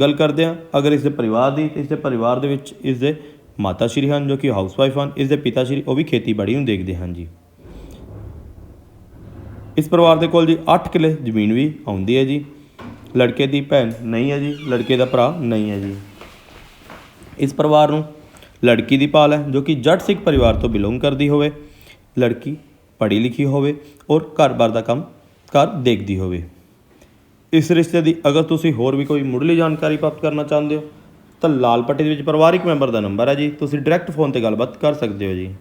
ਗੱਲ ਕਰਦੇ ਹਾਂ, ਅਗਰ ਇਸ ਦੇ ਪਰਿਵਾਰ ਦੀ ਇਸ ਦੇ ਪਰਿਵਾਰ ਦੇ ਵਿੱਚ ਇਸ ਦੇ ਮਾਤਾ ਸ਼੍ਰੀ ਹਨ ਜੋ ਕਿ ਹਾਊਸਵਾਈਫ ਹਨ ਇਸ ਦੇ ਪਿਤਾ ਸ਼੍ਰੀ, ਉਹ ਵੀ ਖੇਤੀਬਾੜੀ ਨੂੰ ਦੇਖਦੇ ਹਨ ਜੀ। ਇਸ ਪਰਿਵਾਰ ਦੇ ਕੋਲ ਜੀ 8 ਕਿੱਲੇ ਜ਼ਮੀਨ ਵੀ ਆਉਂਦੀ ਹੈ ਜੀ। ਲੜਕੇ ਦੀ ਭੈਣ ਨਹੀਂ ਹੈ ਜੀ, ਲੜਕੇ ਦਾ ਭਰਾ ਨਹੀਂ ਹੈ ਜੀ। ਇਸ ਪਰਿਵਾਰ ਨੂੰ ਲੜਕੀ ਦੀ ਪਾਲ ਹੈ ਜੋ ਕਿ ਜੱਟ ਸਿੱਖ ਪਰਿਵਾਰ ਤੋਂ ਬਿਲੋਂਗ ਕਰਦੀ ਹੋਵੇ। ਲੜਕੀ ਪੜ੍ਹੀ ਲਿਖੀ ਹੋਵੇ ਔਰ ਘਰ-ਬਾਰ ਦਾ ਕੰਮ ਕਰ ਦੇਖਦੀ ਹੋਵੇ। ਇਸ ਰਿਸ਼ਤੇ ਦੀ ਅਗਰ ਤੁਸੀਂ ਹੋਰ ਵੀ ਕੋਈ ਮੁੱਢਲੀ ਜਾਣਕਾਰੀ ਪ੍ਰਾਪਤ ਕਰਨਾ ਚਾਹੁੰਦੇ ਹੋ, ਤਾਂ ਲਾਲ ਪੱਟੀ ਦੇ ਵਿੱਚ ਪਰਿਵਾਰਿਕ ਮੈਂਬਰ ਦਾ ਨੰਬਰ ਹੈ ਜੀ। ਤੁਸੀਂ ਡਾਇਰੈਕਟ ਫੋਨ ਤੇ ਗੱਲਬਾਤ ਕਰ ਸਕਦੇ ਹੋ ਜੀ।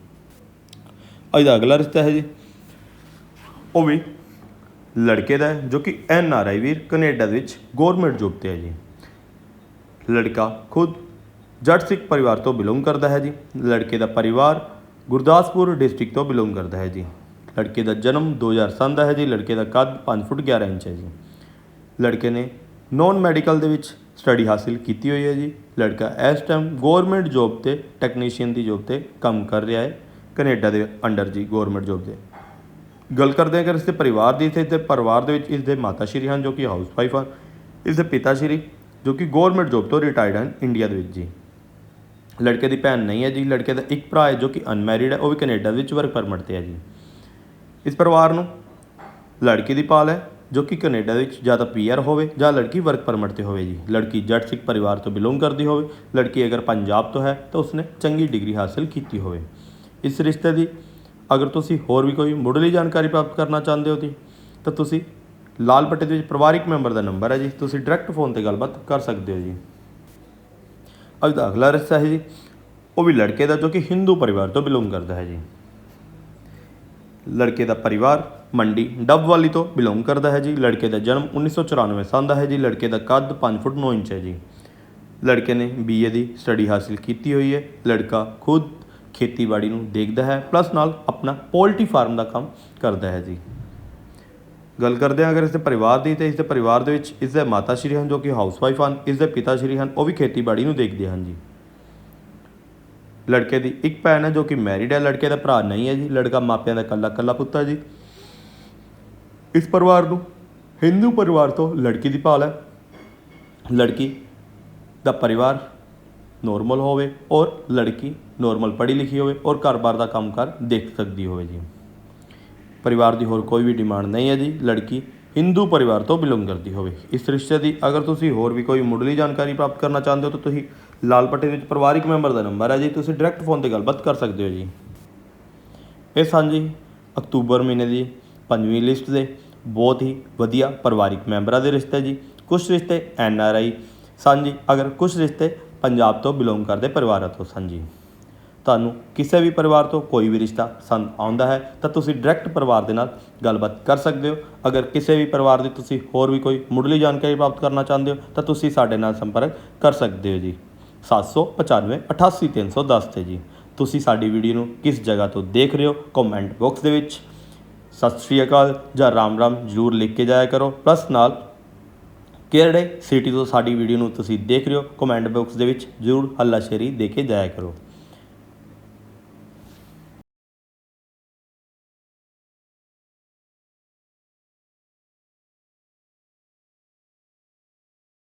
ਅੱਜ ਦਾ ਅਗਲਾ ਰਿਸ਼ਤਾ ਹੈ ਜੀ। ਉਹ ਵੀ ਲੜਕੇ ਦਾ ਜੋ ਕਿ N R I Veer Canada ਦੇ ਵਿੱਚ ਗਵਰਨਮੈਂਟ ਜੋਬ ਤੇ ਹੈ ਜੀ। ਲੜਕਾ ਖੁਦ ਜੱਟ ਸਿੱਖ ਪਰਿਵਾਰ ਤੋਂ ਬਿਲੋਂਗ ਕਰਦਾ ਹੈ ਜੀ। ਲੜਕੇ ਦਾ ਪਰਿਵਾਰ ਗੁਰਦਾਸਪੁਰ ਡਿਸਟ੍ਰਿਕਟ ਤੋਂ ਬਿਲੋਂਗ ਕਰਦਾ ਹੈ ਜੀ। ਲੜਕੇ ਦਾ ਜਨਮ 2007 ਦਾ ਹੈ ਜੀ, ਲੜਕੇ ਦਾ ਕੱਦ 5 ਫੁੱਟ 11 ਇੰਚ ਹੈ ਜੀ। ਲੜਕੇ ਨੇ ਨੌਨ ਮੈਡੀਕਲ ਦੇ ਵਿੱਚ ਸਟੱਡੀ ਹਾਸਿਲ ਕੀਤੀ ਹੋਈ ਹੈ ਜੀ। ਲੜਕਾ ਇਸ ਟਾਈਮ ਗਵਰਨਮੈਂਟ ਜੋਬ ਤੇ ਟੈਕਨੀਸ਼ੀਅਨ ਦੀ ਜੋਬ ਤੇ ਕੰਮ ਕਰ ਰਿਹਾ ਹੈ, ਕੈਨੇਡਾ ਦੇ ਅੰਡਰ ਜੀ ਗਵਰਨਮੈਂਟ ਜੋਬ ਦੇ ਗੱਲ ਕਰਦੇ ਹਾਂ ਅਗਰ ਇਸ ਦੇ ਪਰਿਵਾਰ ਦੀ ਤੇ ਇਸ ਦੇ ਪਰਿਵਾਰ ਦੇ ਵਿੱਚ ਇਸ ਦੇ ਮਾਤਾ ਸ਼੍ਰੀ ਹਨ, ਜੋ ਕਿ ਹਾਊਸ ਵਾਈਫ ਹਨ ਇਸ ਦੇ ਪਿਤਾ ਸ਼੍ਰੀ, ਜੋ ਕਿ ਗਵਰਨਮੈਂਟ ਜੋਬ ਤੋਂ ਰਿਟਾਇਰਡ ਹਨ, ਇੰਡੀਆ ਦੇ ਵਿੱਚ ਜੀ। ਲੜਕੇ ਦੀ ਭੈਣ ਨਹੀਂ ਹੈ ਜੀ, ਲੜਕੇ ਦਾ ਇੱਕ ਭਰਾ ਹੈ, ਜੋ ਕਿ ਅਨਮੈਰਿਡ ਹੈ, ਉਹ ਵੀ ਕੈਨੇਡਾ ਦੇ ਵਿੱਚ ਵਰਕ ਪਰਮਿਟ ਤੇ ਹੈ ਜੀ। ਇਸ ਪਰਿਵਾਰ ਨੂੰ। ਲੜਕੇ ਦੀ ਪਾਲ ਹੈ, ਜੋ ਕਿ ਕੈਨੇਡਾ ਵਿੱਚ ਜਾਂ ਤਾਂ ਪੀਆਰ ਹੋਵੇ ਜਾਂ ਲੜਕੀ ਵਰਕ ਪਰਮਿਟ ਤੇ ਹੋਵੇ ਜੀ। ਲੜਕੀ ਜੱਟ ਸਿੱਖ ਪਰਿਵਾਰ ਤੋਂ ਬਿਲੋਂਗ ਕਰਦੀ ਹੋਵੇ, ਲੜਕੀ ਅਗਰ ਪੰਜਾਬ ਤੋਂ ਹੈ ਤਾਂ ਉਸਨੇ ਚੰਗੀ ਡਿਗਰੀ ਹਾਸਲ ਕੀਤੀ ਹੋਵੇ। ਇਸ ਰਿਸ਼ਤੇ ਦੀ ਅਗਰ ਤੁਸੀਂ ਹੋਰ ਵੀ ਕੋਈ ਮੁੱਢਲੀ ਜਾਣਕਾਰੀ ਪ੍ਰਾਪਤ ਕਰਨਾ ਚਾਹੁੰਦੇ ਹੋ ਜੀ, ਤਾਂ ਤੁਸੀਂ ਲਾਲ ਪੱਟੇ ਦੇ ਵਿੱਚ ਪਰਿਵਾਰਿਕ ਮੈਂਬਰ ਦਾ ਨੰਬਰ ਹੈ ਜੀ। ਤੁਸੀਂ ਡਾਇਰੈਕਟ ਫੋਨ ਤੇ ਗੱਲਬਾਤ ਕਰ ਸਕਦੇ ਹੋ ਜੀ। ਅੱਜ ਦਾ ਅਗਲਾ ਰਿਸ਼ਤਾ ਹੈ ਜੀ, ਉਹ ਵੀ ਲੜਕੇ ਦਾ ਜੋ ਕਿ ਹਿੰਦੂ ਪਰਿਵਾਰ ਤੋਂ ਬਿਲੋਂਗ ਕਰਦਾ ਹੈ ਜੀ। ਲੜਕੇ ਦਾ ਪਰਿਵਾਰ ਮੰਡੀ ਡੱਬਵਾਲੀ ਤੋਂ ਬਿਲੋਂਗ ਕਰਦਾ ਹੈ ਜੀ। ਲੜਕੇ ਦਾ ਜਨਮ 1994 ਸਾਲ ਦਾ ਹੈ ਜੀ। ਲੜਕੇ ਦਾ ਕੱਦ 5 ਫੁੱਟ 9 ਇੰਚ ਹੈ ਜੀ। ਲੜਕੇ ਨੇ ਬੀਏ ਦੀ ਸਟੱਡੀ ਹਾਸਿਲ ਕੀਤੀ ਹੋਈ ਹੈ। ਲੜਕਾ ਖੁਦ ਖੇਤੀਬਾੜੀ ਨੂੰ ਦੇਖਦਾ ਹੈ ਪਲੱਸ ਨਾਲ ਆਪਣਾ ਪੋਲਟਰੀ ਫਾਰਮ ਦਾ ਕੰਮ ਕਰਦਾ ਹੈ ਜੀ। ਗੱਲ ਕਰਦੇ ਹਾਂ ਅਗਰ ਇਸ ਦੇ ਪਰਿਵਾਰ ਦੀ, ਤੇ ਇਸ ਦੇ ਪਰਿਵਾਰ ਦੇ ਵਿੱਚ ਇਸ ਦੇ ਮਾਤਾ ਸ਼੍ਰੀ ਹਨ ਜੋ ਕਿ ਹਾਊਸਵਾਈਫ ਹਨ, ਇਸ ਦੇ ਪਿਤਾ ਸ਼੍ਰੀ ਹਨ, ਉਹ ਵੀ ਖੇਤੀਬਾੜੀ ਨੂੰ ਦੇਖਦੇ ਹਨ ਜੀ। ਲੜਕੇ ਦੀ ਇੱਕ ਭੈਣ ਹੈ ਜੋ ਕਿ ਮੈਰਿਡ ਹੈ, ਲੜਕੇ ਦਾ ਭਰਾ ਨਹੀਂ ਹੈ ਜੀ, ਲੜਕਾ ਮਾਪਿਆਂ ਦਾ ਇਕੱਲਾ ਇਕੱਲਾ ਪੁੱਤ ਹੈ ਜੀ। ਇਸ ਪਰਿਵਾਰ ਨੂੰ ਹਿੰਦੂ ਪਰਿਵਾਰ ਤੋਂ ਲੜਕੀ ਦੀ ਭਾਲ ਹੈ। ਲੜਕੀ ਦਾ ਪਰਿਵਾਰ ਨੋਰਮਲ ਹੋਵੇ ਔਰ ਲੜਕੀ ਨੋਰਮਲ ਪੜ੍ਹੀ ਲਿਖੀ ਹੋਵੇ ਔਰ ਘਰ-ਬਾਰ ਦਾ ਕੰਮ ਕਰ ਦੇਖ ਸਕਦੀ ਹੋਵੇ ਜੀ। ਪਰਿਵਾਰ ਦੀ ਹੋਰ ਕੋਈ ਵੀ ਡਿਮਾਂਡ ਨਹੀਂ ਹੈ ਜੀ। ਲੜਕੀ ਹਿੰਦੂ ਪਰਿਵਾਰ ਤੋਂ ਬਿਲੋਂਗ ਕਰਦੀ ਹੋਵੇ। ਇਸ ਰਿਸ਼ਤੇ ਦੀ ਅਗਰ ਤੁਸੀਂ ਹੋਰ ਵੀ ਕੋਈ ਮੁੱਢਲੀ ਜਾਣਕਾਰੀ ਪ੍ਰਾਪਤ ਕਰਨਾ ਚਾਹੁੰਦੇ ਹੋ ਤਾਂ ਤੁਸੀਂ ਲਾਲ ਪੱਟੀ ਵਿੱਚ ਪਰਿਵਾਰਿਕ ਮੈਂਬਰ ਦਾ ਨੰਬਰ ਹੈ ਜੀ। ਤੁਸੀਂ ਡਾਇਰੈਕਟ ਫੋਨ ਤੇ ਗੱਲਬਾਤ ਕਰ ਸਕਦੇ ਹੋ ਜੀ। ਇਹ ਸਨ ਜੀ ਅਕਤੂਬਰ ਮਹੀਨੇ ਦੀ ਪੰਜਵੀਂ ਲਿਸਟ ਦੇ ਬਹੁਤ ਹੀ ਵਧੀਆ ਪਰਿਵਾਰਿਕ ਮੈਂਬਰਾਂ ਦੇ ਰਿਸ਼ਤੇ ਜੀ। ਕੁਝ ਰਿਸ਼ਤੇ ਐਨ ਆਰ ਆਈ ਸਨ ਜੀ ਅਗਰ ਕੁਝ ਰਿਸ਼ਤੇ ਪੰਜਾਬ ਤੋਂ ਬਿਲੋਂਗ ਕਰਦੇ ਪਰਿਵਾਰਾਂ ਤੋਂ ਸਨ ਜੀ ਤੁਹਾਨੂੰ ਕਿਸੇ ਵੀ ਪਰਿਵਾਰ ਤੋਂ ਕੋਈ ਵੀ ਰਿਸ਼ਤਾ ਪਸੰਦ ਆਉਂਦਾ ਹੈ, ਤਾਂ ਤੁਸੀਂ ਡਾਇਰੈਕਟ ਪਰਿਵਾਰ ਦੇ ਨਾਲ ਗੱਲਬਾਤ ਕਰ ਸਕਦੇ ਹੋ। ਅਗਰ ਕਿਸੇ ਵੀ ਪਰਿਵਾਰ ਦੀ ਤੁਸੀਂ ਹੋਰ ਵੀ ਕੋਈ ਮੁੱਢਲੀ ਜਾਣਕਾਰੀ ਪ੍ਰਾਪਤ ਕਰਨਾ ਚਾਹੁੰਦੇ ਹੋ, ਤਾਂ ਤੁਸੀਂ ਸਾਡੇ ਨਾਲ ਸੰਪਰਕ ਕਰ ਸਕਦੇ ਹੋ ਜੀ। 795 88310 ਤੇ ਜੀ। ਤੁਸੀਂ ਸਾਡੀ ਵੀਡੀਓ ਨੂੰ ਕਿਸ ਜਗ੍ਹਾ ਤੋਂ ਦੇਖ ਰਹੇ ਹੋ ਕਮੈਂਟ ਬਾਕਸ ਦੇ ਵਿੱਚ। ਸਤਿ ਸ਼੍ਰੀ ਅਕਾਲ ਜਾਂ ਰਾਮ ਰਾਮ ਜਰੂਰ ਲਿਖ ਕੇ ਜਾਇਆ ਕਰੋ। ਪਲੱਸ ਨਾਲ ਕਿਹੜੇ ਸਿਟੀ ਤੋਂ ਸਾਡੀ ਵੀਡੀਓ ਨੂੰ ਤੁਸੀਂ ਦੇਖ ਰਹੇ ਹੋ ਕਮੈਂਟ ਬਾਕਸ ਦੇ ਵਿੱਚ ਜਰੂਰ ਹੱਲਾਸ਼ੇਰੀ ਦੇ ਕੇ ਜਾਇਆ ਕਰੋ।